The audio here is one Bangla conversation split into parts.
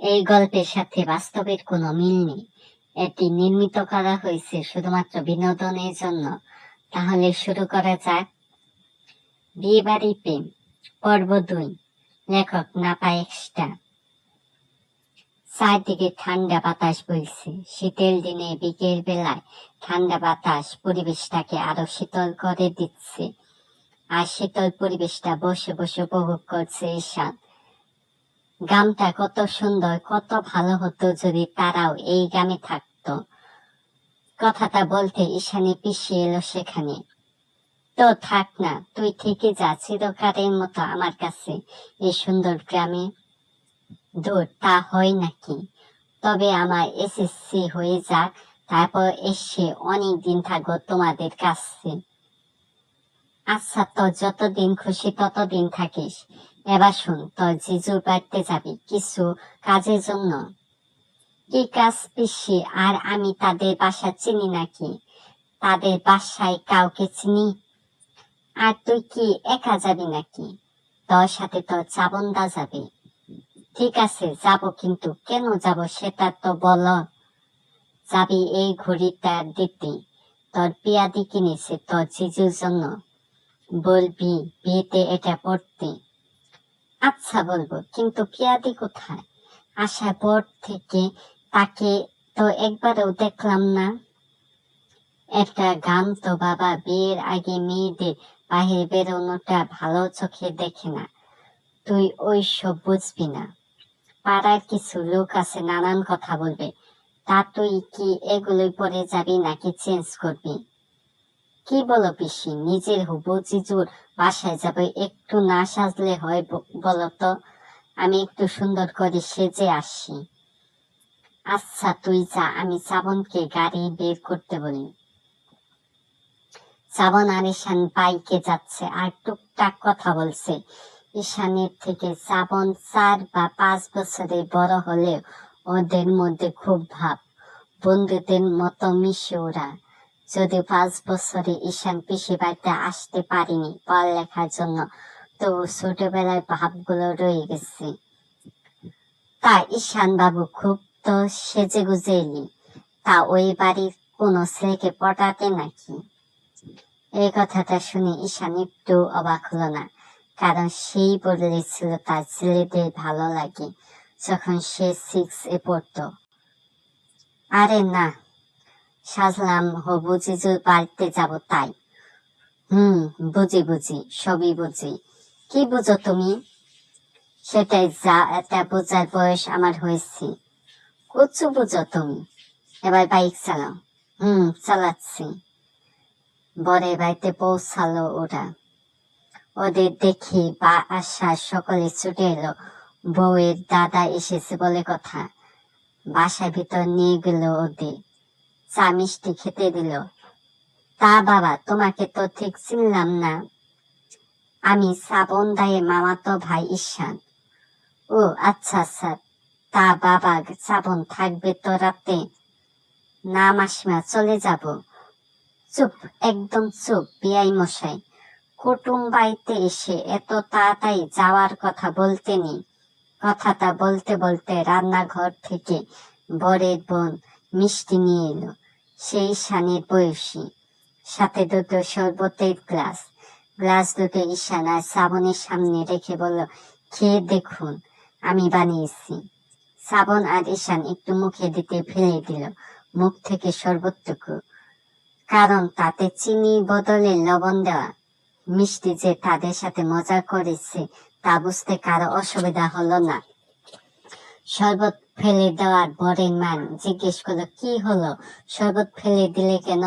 এই গল্পের সাথে বাস্তবের কোনো মিল নেই। এটি নির্মিত করা হয়েছে শুধুমাত্র বিনোদনের জন্য। তাহলে শুরু করা যাক। বিয়ে বাড়ি প্রেম, পর্ব দুই। লেখক নাপা এক্সট্রা চারদিকে ঠান্ডা বাতাস বইছে। শীতের দিনে বিকেল বেলায় ঠান্ডা বাতাস পরিবেশটাকে আরও শীতল করে দিচ্ছে। আর শীতল পরিবেশটা বসে বসে উপভোগ করছে ঈশান। গ্রামটা কত সুন্দর, কত ভালো হতো যদি তারাও এই গ্রামে থাকতো। কথাটা বলতে ঈশানে পিছিয়ে এলো সেখানে। তো থাক না, তুই থেকে যা চিরকারের মতো আমার কাছে, এই সুন্দর গ্রামে। দূর, তা হয় নাকি? তবে আমার এসএসসি হয়ে যাক, তারপর এসে অনেক দিন থাকব তোমাদের কাছে। আচ্ছা তো যতদিন খুশি ততদিন থাকিস। এবার শুন, তোর জিজুর বাড়িতে যাবি, কিছু কাজের জন্য। কি কাজ পিসি আর আমি তাদের বাসা চিনি নাকি? তাদের বাসায় কাউকে চিনি? আর তুই কি একা যাবি নাকি? তোর সাথে তোর চাবন্দা যাবে। ঠিক আছে, যাব কিন্তু কেন যাব সেটা তো বল। যাবি এই ঘড়িটা দিতে। তোর পিয়াদি কিনেছে তোর জিজুর জন্য। বলবি বিয়েতে এটা পড়তে। আচ্ছা বলব, কিন্তু পিয়াদি কোথায়? আসার পর থেকে তাকে তো একবারও দেখলাম না। একটা গান তো বাবা বিয়ের আগে মেয়েদের বাহিরে বেরোনোটা ভালো চোখে দেখে না। তুই ওই সব বুঝবি না। পাড়ার কিছু লোক আছে, নানান কথা বলবে। তা তুই কি এগুলোই পরে যাবি নাকি চেঞ্জ করবি? কি বলো পিসি নিজের হুবু জিজুর বাসায় যাবে, একটু না সাজলে হয় বলো তো আমি একটু সুন্দর করে সেজে আসি। আচ্ছা তুই যা, আমি শ্রাবণকে গাড়ি বের করতে বলি। শ্রাবণ আর ঈশান বাইকে যাচ্ছে আর টুকটাক কথা বলছে। ঈশানের থেকে শ্রাবণ চার বা পাঁচ বছরে বড় হলেও ওদের মধ্যে খুব ভাব। বন্ধুদের মতো মিশে ওরা। যদি পাঁচ বছরে ঈশান পিসি বাড়িতে আসতে পারিনি পড়ালেখার জন্য তো ছোটবেলায় ভাবগুলো রয়ে গেছে। তা ঈশান বাবু খুব তো সেজে গুজে এলি তা ওই বাড়ির কোনো ছেলেকে পটাতে নাকি? এই কথাটা শুনে ঈশান একটু অবাক হলো না, কারণ সেই বলেছিল তার ছেলেদের ভালো লাগে যখন সে সিক্স এ পড়তো। আরে না সাজলাম হবু জিজুর বাড়িতে যাব তাই। হুম, বুঝি বুঝি, সবই বুঝি। কি বুঝো তুমি? সেটাই যা, এটা বোঝার বয়স আমার হয়েছে। কচু বুঝো তুমি? এবার বাইক চালাও। হুম, চালাচ্ছি। বরের বাড়িতে পৌঁছালো ওরা। ওদের দেখি বা আশা সকলে ছুটে এলো। বউয়ের দাদা এসেছে বলে কথা। বাসার ভিতর নিয়ে গেল ওদের। চা মিষ্টি খেতে দিল। তা বাবা, তোমাকে তো ঠিক চিনলাম না। আমি শ্রাবণ দায়ে মামাতো ভাই ঈশান। ও আচ্ছা আচ্ছা। তা বাবা, শ্রাবণ থাকবে তো রাতে? না মাসিমা, চলে যাব। চুপ, একদম চুপ বিয়াই মশাই। কুটুম বাড়িতে এসে এত তাড়াতাড়ি যাওয়ার কথা বলতে নেই। কথাটা বলতে বলতে রান্নাঘর থেকে বরের বোন মিষ্টি নিয়ে এলো। সেই শানের বয়সী। সাথে দুটো শরবতের গ্লাস। গ্লাস দুটো ঈশান আর শ্রাবণের সামনে রেখে বলল, খেয়ে দেখুন, আমি বানিয়েছি। শ্রাবণ আর ঈশান একটু মুখে দিতে ফেলে দিল, মুখ থেকে শরবতটুকু। কারণ তাতে চিনি, বদলে লবণ দেওয়া। মিষ্টি যে তাদের সাথে মজা করেছে, তা বুঝতে কারও অসুবিধা হলো না। শরবত ফেলে দেওয়ার বরের মান জিজ্ঞেস করল, কি হলো? শরবত ফেলে দিলে কেন?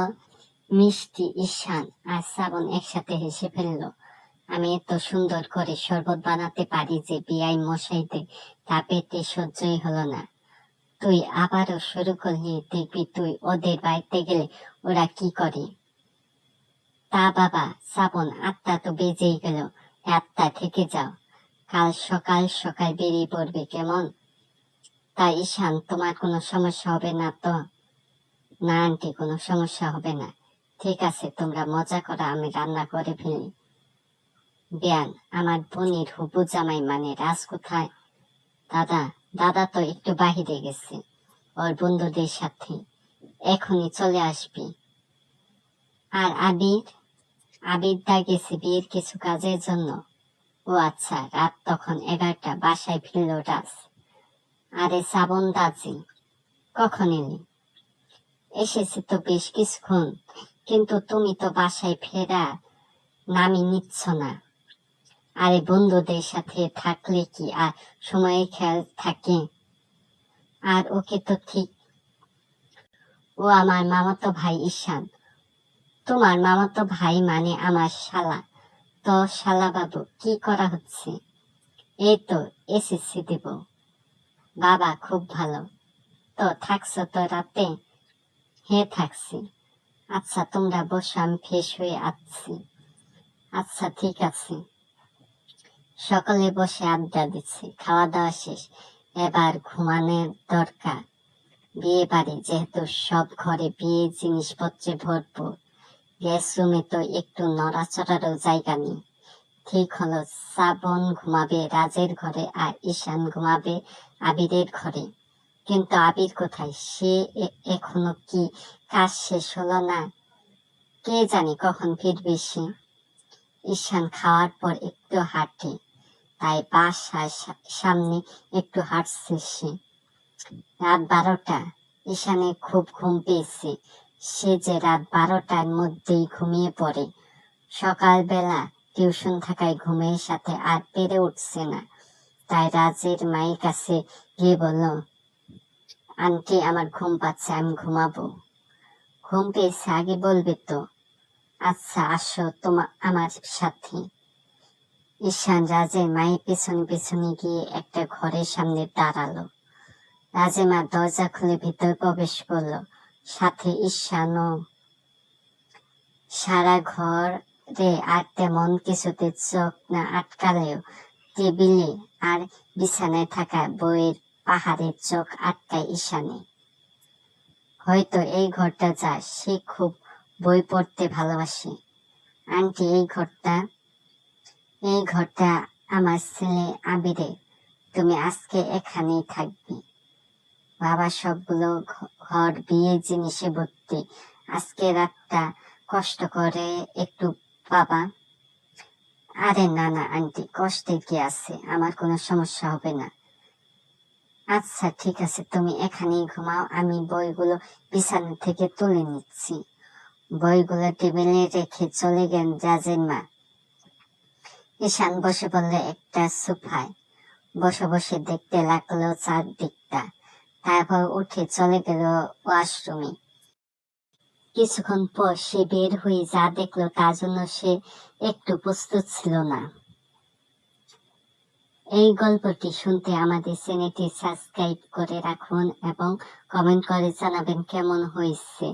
মিষ্টি, ঈশান আর শ্রাবণ একসাথে হেসে ফেলল। আমি এত সুন্দর করে শরবত বানাতে পারি যে বিয়াই মশাইদের তা পেতে সহ্যই হলো না। তুই আবারও শুরু করলি, দেখবি তুই ওদের বাড়িতে গেলে ওরা কি করে? তা বাবা, শ্রাবণ আত্মা তো বেজেই গেল। আত্মা থেকে যাও। কাল সকাল সকাল বেরিয়ে পড়বে, কেমন? তা ঈশান, তোমার কোনো সমস্যা হবে না তো? না, আন্টি, কোনো সমস্যা হবে না। ঠিক আছে, তোমরা মজা করো, আমি রান্না করে ফেলি। বিয়ান, আমার বোনের হুবু জামাই মানে রাজ কোথায়? দাদা দাদা তো একটু বাহিরে গেছে, ওর বন্ধুদের সাথে। এখনই চলে আসবি। আর আবির? আবির দা গেছে বিয়ের কিছু কাজের জন্য। ও আচ্ছা রাত তখন এগারোটা, বাসায় ফিরল রাজ। আরে শ্রাবণ দাজি কখন এলি এসেছি তো বেশ কিছুক্ষণ, কিন্তু তুমি তো বাসায় ফেরা নামি নিচ্ছ না। আরে বন্ধুদের সাথে থাকলে কি আর সময়ের খেয়াল থাকে? আর ওকে তো ঠিক, ও আমার মামাতো ভাই ঈশান। তোমার মামাতো ভাই মানে আমার শালা। তো শালা বাবু, কি করা হচ্ছে? এই তো এসএসসি দেব। বাবা খুব ভালো। তো থাকছো তো রাতে? হ্যাঁ থাকছি। আচ্ছা তোমরা বসো, আমি ফ্রেশ হয়ে আসছি। আচ্ছা ঠিক আছে। সকলে বসে আড্ডা দিচ্ছে। খাওয়া দাওয়া শেষ। এবার ঘুমানোর দরকার। বিয়ে বাড়ি যেহেতু সব ঘরে বিয়ে জিনিসপত্রে ভরপুর। গ্যাস রুমে তো একটু নড়াচড়ারও জায়গা নেই। ঠিক হলো, শ্রাবণ ঘুমাবে, রাজের ঘরে আর ঈশান ঘুমাবে। আবিরের ঘরে। কিন্তু আবির কোথায়? সে এখনও কি কাজ শেষ হলো না? কে জানি কখন ফিরবে সে? ঈশান খাওয়ার পর একটু হাঁটে, তাই বাসার সামনে একটু হাঁটছে সে। রাত বারোটা, ঈশানে খুব ঘুম পেয়েছে। সে যে রাত বারোটার মধ্যেই ঘুমিয়ে পড়ে। সকালবেলা টিউশন থাকায় ঘুমের সাথে আর পেরে উঠছে না। তাই রাজের মায়ের কাছে গিয়ে বলল, আন্টি, আমার ঘুম পাচ্ছে, আমি ঘুমাবো। ঘুম পেয়েছে, আগে বলবে তো। আচ্ছা আসো তোমার আমার সাথে। ঈশান রাজের মায়ের পেছনে পেছনে গিয়ে একটা ঘরের সামনে দাঁড়াল। রাজেমা দরজা খুলে ভিতরে প্রবেশ করল। সাথে ঈশানও, সারা ঘরে আর তেমন কিছুতে চোখ না আটকালেও টেবিলে আর বিছানায় থাকা বইয়ের পাহাড়ের চোখ আটকায় ঈশানে। হয়তো এই ঘরটা যা, সে খুব বই পড়তে ভালোবাসে। আন্টি, এই ঘরটা এই ঘরটা আমার ছেলে আবিরে তুমি আজকে এখানেই থাকবে। বাবা সবগুলো ঘর, বিয়ে, জিনিসে ভর্তি। আজকে রাতটা কষ্ট করে একটু বাবা আরে না না, আন্টি কষ্টে কি আছে? আমার কোনো সমস্যা হবে না। আচ্ছা ঠিক আছে, তুমি এখানেই ঘুমাও, আমি বইগুলো বিছানা থেকে তুলে নিচ্ছি। বইগুলো টেবিলে রেখে চলে গেলেন জাজের মা। ঈশান বসে বললে একটা সোফায়। বসে বসে দেখতে লাগল চারদিকটা। তারপর উঠে চলে গেল ওয়াশরুমে। কিছুক্ষণ পর সে বের হয়ে যা দেখল তার জন্য সে একটু প্রস্তুত ছিল না। এই গল্পটি শুনতে আমাদের চ্যানেলটি সাবস্ক্রাইব করে রাখুন এবং কমেন্ট করে জানাবেন কেমন হয়েছে।